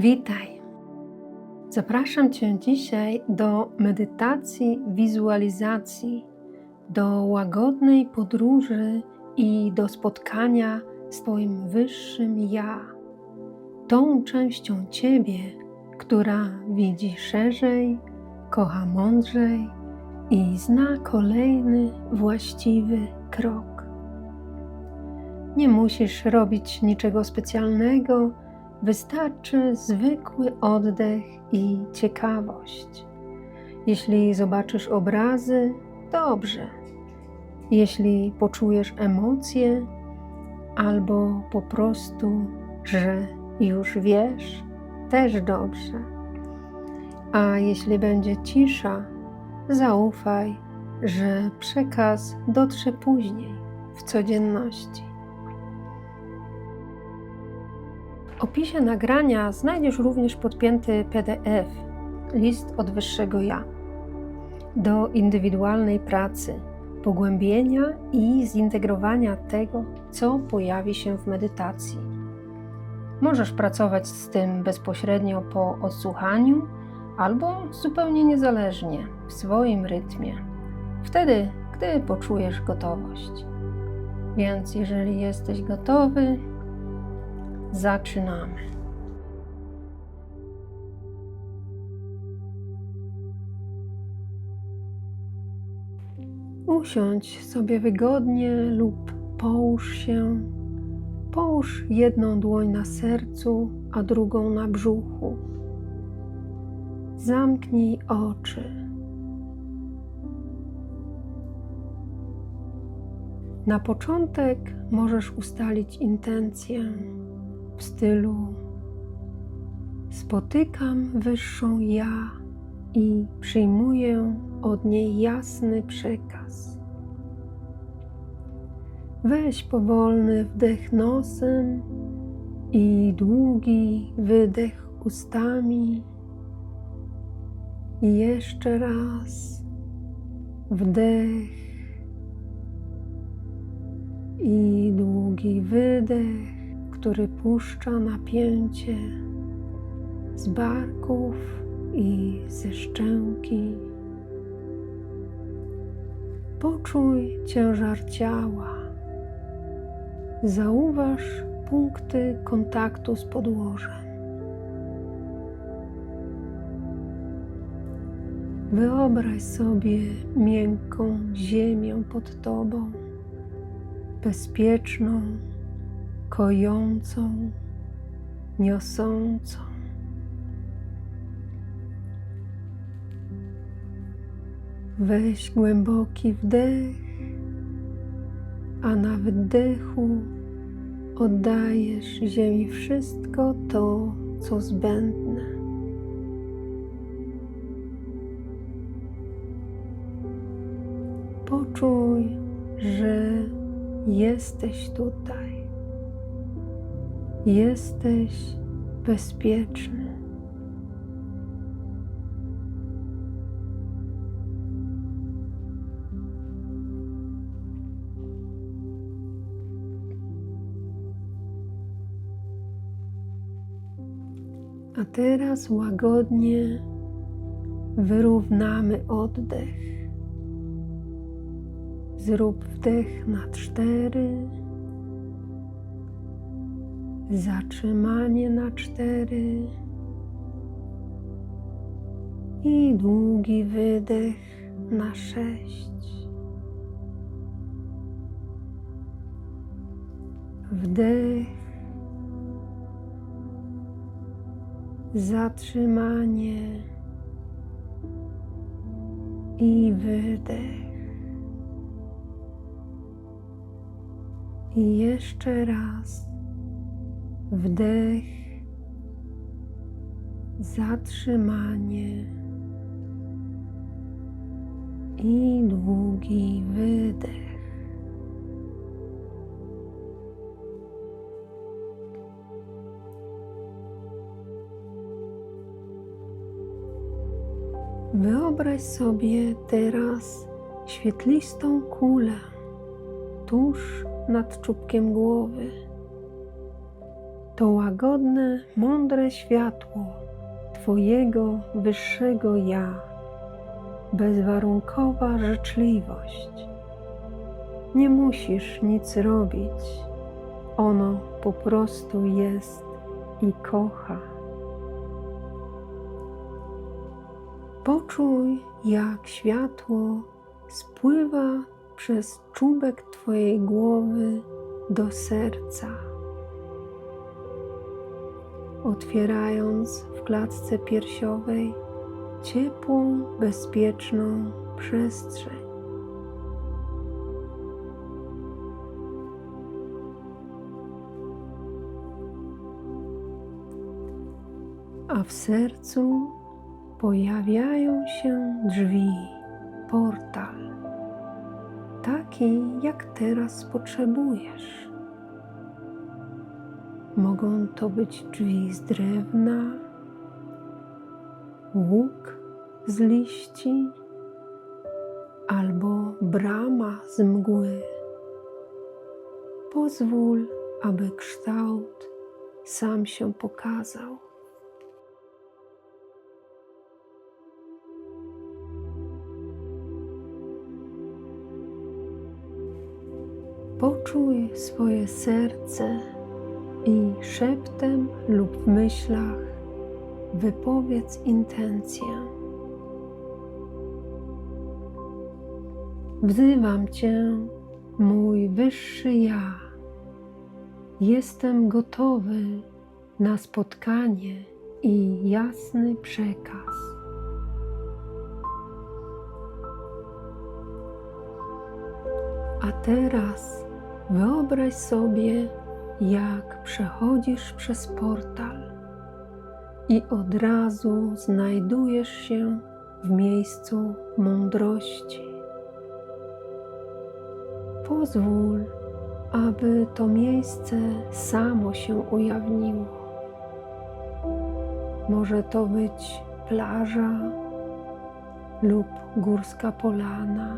Witaj. Zapraszam Cię dzisiaj do medytacji, wizualizacji, do łagodnej podróży i do spotkania z Twoim wyższym Ja, tą częścią Ciebie, która widzi szerzej, kocha mądrzej i zna kolejny właściwy krok. Nie musisz robić niczego specjalnego, wystarczy zwykły oddech i ciekawość. Jeśli zobaczysz obrazy, dobrze. Jeśli poczujesz emocje, albo po prostu, że już wiesz, też dobrze. A jeśli będzie cisza, zaufaj, że przekaz dotrze później w codzienności. Opisie nagrania znajdziesz również podpięty PDF, list od wyższego ja, do indywidualnej pracy, pogłębienia i zintegrowania tego, co pojawi się w medytacji. Możesz pracować z tym bezpośrednio po odsłuchaniu albo zupełnie niezależnie, w swoim rytmie, wtedy, gdy poczujesz gotowość. Więc jeżeli jesteś gotowy, zaczynamy. Usiądź sobie wygodnie lub połóż się. Połóż jedną dłoń na sercu, a drugą na brzuchu. Zamknij oczy. Na początek możesz ustalić intencję w stylu spotykam wyższą ja i przyjmuję od niej jasny przekaz. Weź powolny wdech nosem i długi wydech ustami. I jeszcze raz wdech i długi wydech, który puszcza napięcie z barków i ze szczęki. Poczuj ciężar ciała. Zauważ punkty kontaktu z podłożem. Wyobraź sobie miękką ziemię pod tobą, bezpieczną, kojącą, niosącą. Weź głęboki wdech, a na wdechu oddajesz Ziemi wszystko to, co zbędne. Poczuj, że jesteś tutaj. Jesteś bezpieczny. A teraz łagodnie wyrównamy oddech. Zrób wdech na cztery, zatrzymanie na cztery i długi wydech na sześć. Wdech, zatrzymanie i wydech. I jeszcze raz wdech, zatrzymanie i długi wydech. Wyobraź sobie teraz świetlistą kulę tuż nad czubkiem głowy. To łagodne, mądre światło Twojego wyższego ja, bezwarunkowa życzliwość. Nie musisz nic robić, ono po prostu jest i kocha. Poczuj, jak światło spływa przez czubek Twojej głowy do serca, otwierając w klatce piersiowej ciepłą, bezpieczną przestrzeń. A w sercu pojawiają się drzwi, portal, taki jak teraz potrzebujesz. Mogą to być drzwi z drewna, łuk z liści albo brama z mgły. Pozwól, aby kształt sam się pokazał. Poczuj swoje serce i szeptem lub w myślach wypowiedz intencję. Wzywam Cię, mój wyższy ja. Jestem gotowy na spotkanie i jasny przekaz. A teraz Wyobraź sobie, jak przechodzisz przez portal i od razu znajdujesz się w miejscu mądrości. Pozwól, aby to miejsce samo się ujawniło. Może to być plaża lub górska polana,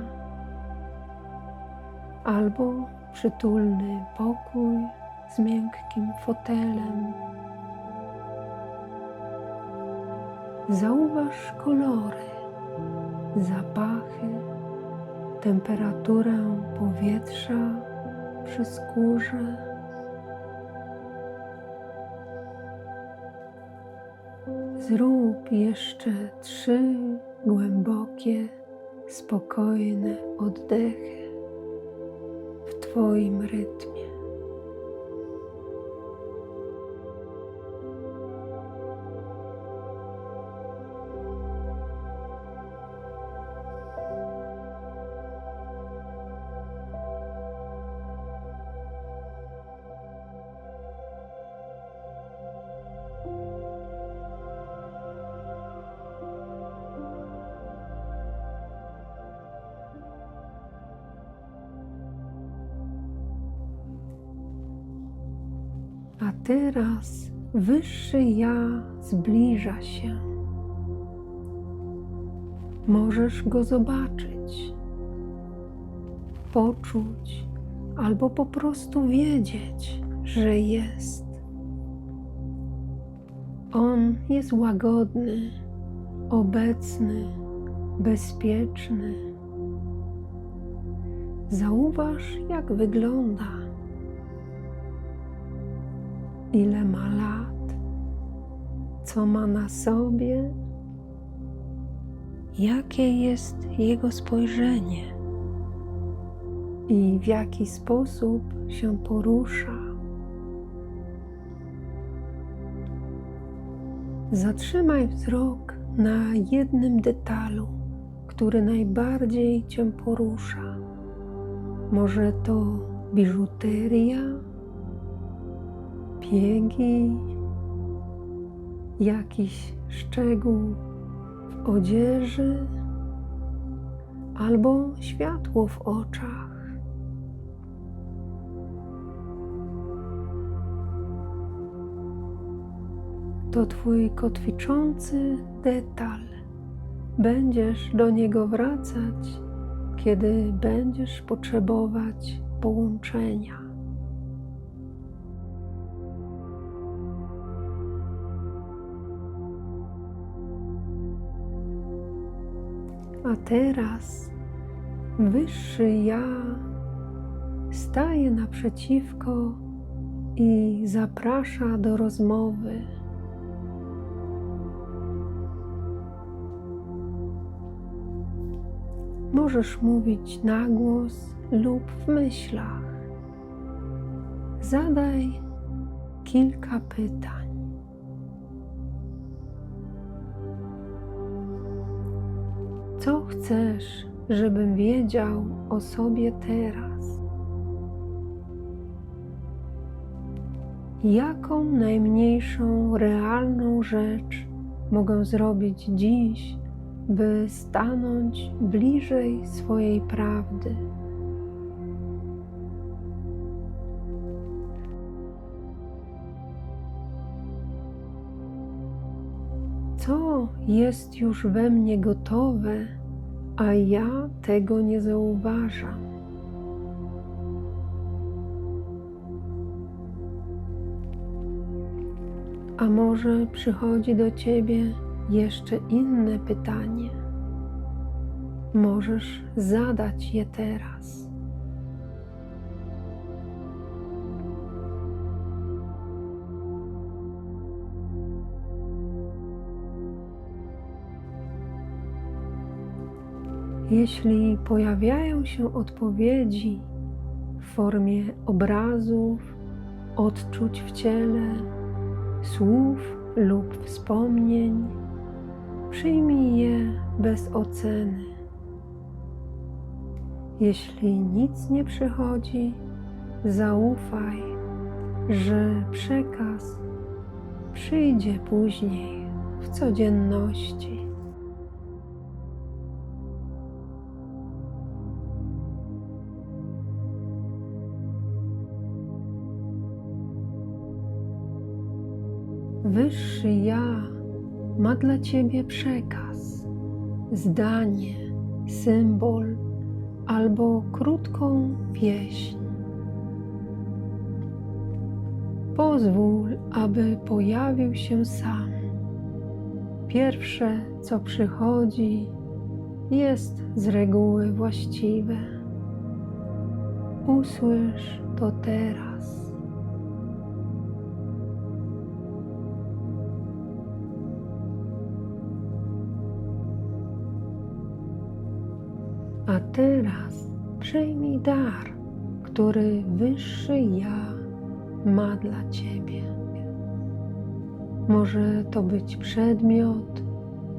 albo przytulny pokój z miękkim fotelem. Zauważ kolory, zapachy, temperaturę powietrza przy skórze. Zrób jeszcze trzy głębokie, spokojne oddechy. Twoim rytmie. Teraz wyższy ja zbliża się. Możesz go zobaczyć, poczuć albo po prostu wiedzieć, że jest. On jest łagodny, obecny, bezpieczny. Zauważ, jak wygląda ile ma lat, co ma na sobie, jakie jest jego spojrzenie i w jaki sposób się porusza. Zatrzymaj wzrok na jednym detalu, który najbardziej cię porusza. Może to biżuteria, biegi, jakiś szczegół w odzieży albo światło w oczach. To Twój kotwiczący detal. Będziesz do niego wracać, kiedy będziesz potrzebować połączenia. A teraz wyższy ja staje naprzeciwko i zaprasza do rozmowy. Możesz mówić na głos lub w myślach. Zadaj kilka pytań. Co chcesz, żebym wiedział o sobie teraz? Jaką najmniejszą realną rzecz mogę zrobić dziś, by stanąć bliżej swojej prawdy? Jest już we mnie gotowe, a ja tego nie zauważam? A może przychodzi do ciebie jeszcze inne pytanie? Możesz zadać je teraz. Jeśli pojawiają się odpowiedzi w formie obrazów, odczuć w ciele, słów lub wspomnień, przyjmij je bez oceny. Jeśli nic nie przychodzi, zaufaj, że przekaz przyjdzie później w codzienności. Wyższy Ja ma dla Ciebie przekaz, zdanie, symbol albo krótką pieśń. Pozwól, aby pojawił się sam. Pierwsze, co przychodzi, jest z reguły właściwe. Usłysz to teraz. A teraz przyjmij dar, który wyższy ja ma dla Ciebie. Może to być przedmiot,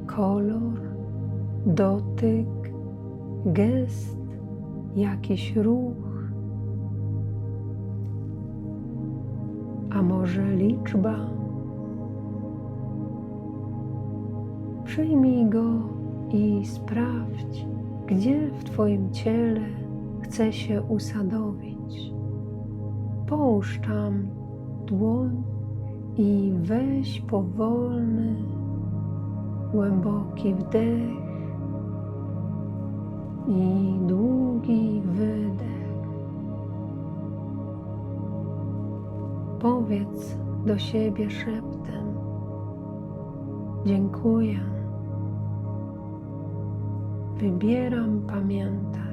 kolor, dotyk, gest, jakiś ruch, a może liczba. Przyjmij go i sprawdź, gdzie w Twoim ciele chce się usadowić. Połóż tam dłoń i weź powolny, głęboki wdech i długi wydech. Powiedz do siebie szeptem: Dziękuję. Wybieram pamiętać.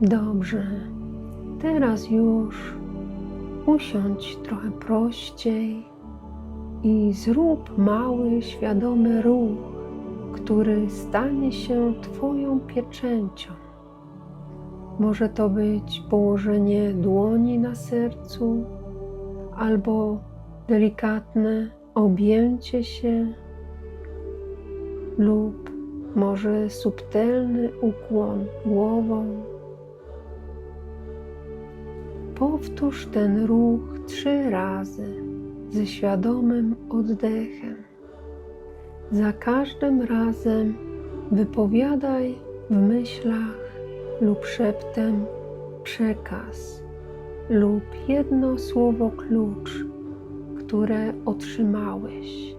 Dobrze, teraz już usiądź trochę prościej i zrób mały, świadomy ruch, który stanie się Twoją pieczęcią. Może to być położenie dłoni na sercu albo delikatne objęcie się lub może subtelny ukłon głową. Powtórz ten ruch trzy razy ze świadomym oddechem. Za każdym razem wypowiadaj w myślach lub szeptem przekaz lub jedno słowo klucz, które otrzymałeś.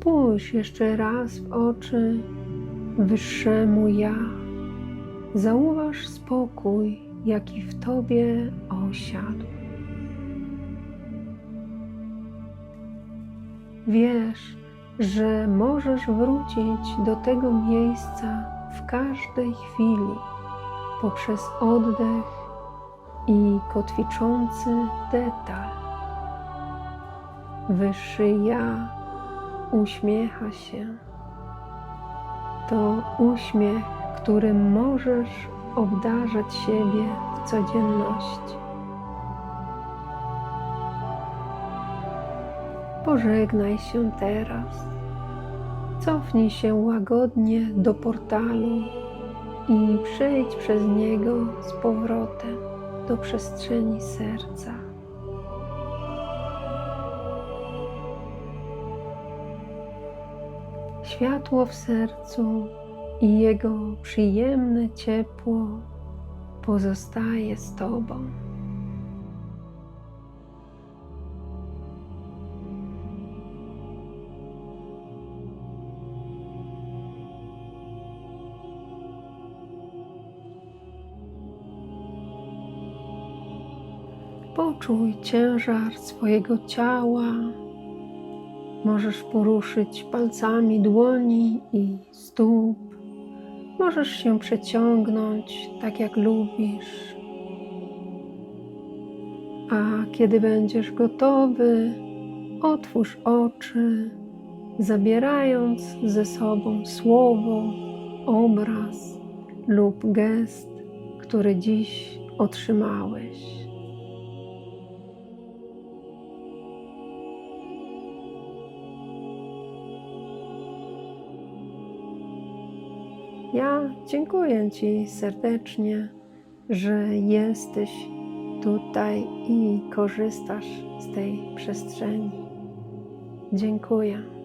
Spójrz jeszcze raz w oczy wyższemu ja. Zauważ spokój, jaki w tobie osiadł. Wiesz, że możesz wrócić do tego miejsca w każdej chwili poprzez oddech i kotwiczący detal. Wyższy ja uśmiecha się. To uśmiech, którym możesz obdarzać siebie w codzienności. Pożegnaj się teraz. Cofnij się łagodnie do portalu i przejdź przez niego z powrotem do przestrzeni serca. Światło w sercu i jego przyjemne ciepło pozostaje z Tobą. Poczuj ciężar swojego ciała. Możesz poruszyć palcami dłoni i stóp. Możesz się przeciągnąć tak jak lubisz. A kiedy będziesz gotowy, otwórz oczy, zabierając ze sobą słowo, obraz lub gest, który dziś otrzymałeś. Ja dziękuję Ci serdecznie, że jesteś tutaj i korzystasz z tej przestrzeni. Dziękuję.